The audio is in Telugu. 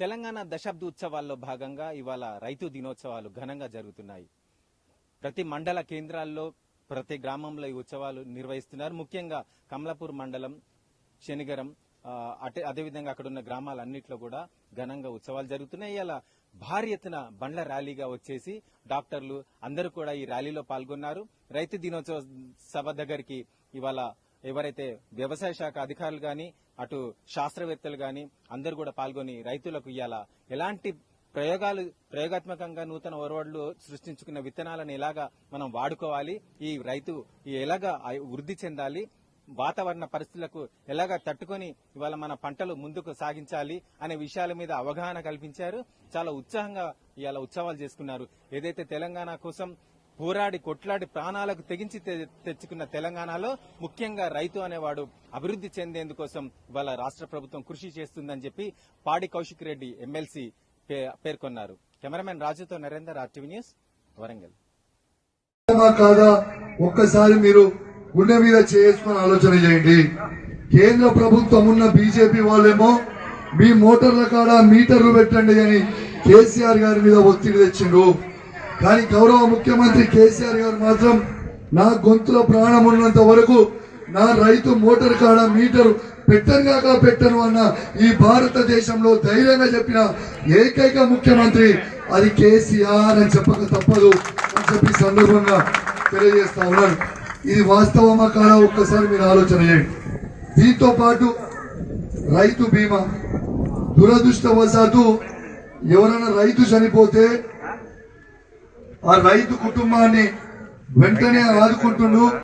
తెలంగాణ దశాబ్ది ఉత్సవాల్లో భాగంగా ఇవాళ రైతు దినోత్సవాలు ఘనంగా జరుగుతున్నాయి. ప్రతి మండల కేంద్రాల్లో ప్రతి గ్రామంలో ఈ ఉత్సవాలు నిర్వహిస్తున్నారు. ముఖ్యంగా కమలాపూర్ మండలం శనిగరం అటే అదేవిధంగా అక్కడ ఉన్న గ్రామాలన్నింటిలో కూడా ఘనంగా ఉత్సవాలు జరుగుతున్నాయి. ఇలా భారీ ఎత్తున బండ్ల ర్యాలీగా వచ్చేసి డాక్టర్లు అందరూ కూడా ఈ ర్యాలీలో పాల్గొన్నారు. రైతు దినోత్సవ సభ దగ్గరికి ఇవాళ ఎవరైతే వ్యవసాయ శాఖ అధికారులు గాని అటు శాస్త్రవేత్తలు గాని అందరూ కూడా పాల్గొని రైతులకు ఇయ్యాలా? ఎలాంటి ప్రయోగాలు ప్రయోగాత్మకంగా నూతన ఒరవడ్లు సృష్టించుకున్న విత్తనాలను ఎలాగా మనం వాడుకోవాలి? ఈ రైతు ఎలాగా వృద్ధి చెందాలి? వాతావరణ పరిస్థితులకు ఎలాగా తట్టుకొని ఇవాళ మన పంటలు ముందుకు సాగించాలి అనే విషయాల మీద అవగాహన కల్పించారు. చాలా ఉత్సాహంగా ఇవాళ ఉత్సవాలు చేసుకున్నారు. ఏదైతే తెలంగాణ కోసం పోరాడి కొట్లాడి ప్రాణాలకు తెగించి తె- తెచ్చుకున్న తెలంగాణలో ముఖ్యంగా రైతు అనేవాడు అభివృద్ధి చెందేందుకోసం ఇవాళ రాష్ట్ర ప్రభుత్వం కృషి చేస్తుందని చెప్పి పాడి కౌశిక్ రెడ్డి ఎమ్మెల్సీ పే- పేర్కొన్నారు. కెమెరామెన్ రాజుతో నరేందర్ ఆర్టీవీ న్యూస్ వరంగల్. కాదా ఒక్కసారి మీరు గుండె మీద చేసుకుని ఆలోచన చేయండి. కేంద్ర ప్రభుత్వం ఉన్న బీజేపీ వాళ్ళేమో మీ మోటార్ల కాడ మీటర్లు పెట్టండి అని కేసీఆర్ గారి మీద ఒత్తిడి తెచ్చిండ్రు. కానీ గౌరవ ముఖ్యమంత్రి కేసీఆర్ గారు మాత్రం నా గొంతులో ప్రాణం ఉన్నంత వరకు నా రైతు మోటార్ కాడ మీటర్ పెట్టనుగాక పెట్టను అన్న ఈ భారతదేశంలో ధైర్యంగా చెప్పిన ఏకైక ముఖ్యమంత్రి అది కేసీఆర్ అని చెప్పక తప్పదు అని చెప్పి సందర్భంగా తెలియజేస్తా ఉన్నాను. ఇది వాస్తవమా కాదా ఒక్కసారి మీరు ఆలోచన చేయండి. దీంతో పాటు రైతు బీమా దురదృష్టవశాత్తు ఎవరైనా రైతు చనిపోతే ఆ రైతు కుటుంబాన్ని వెంటనే ఆదుకుంటుండు.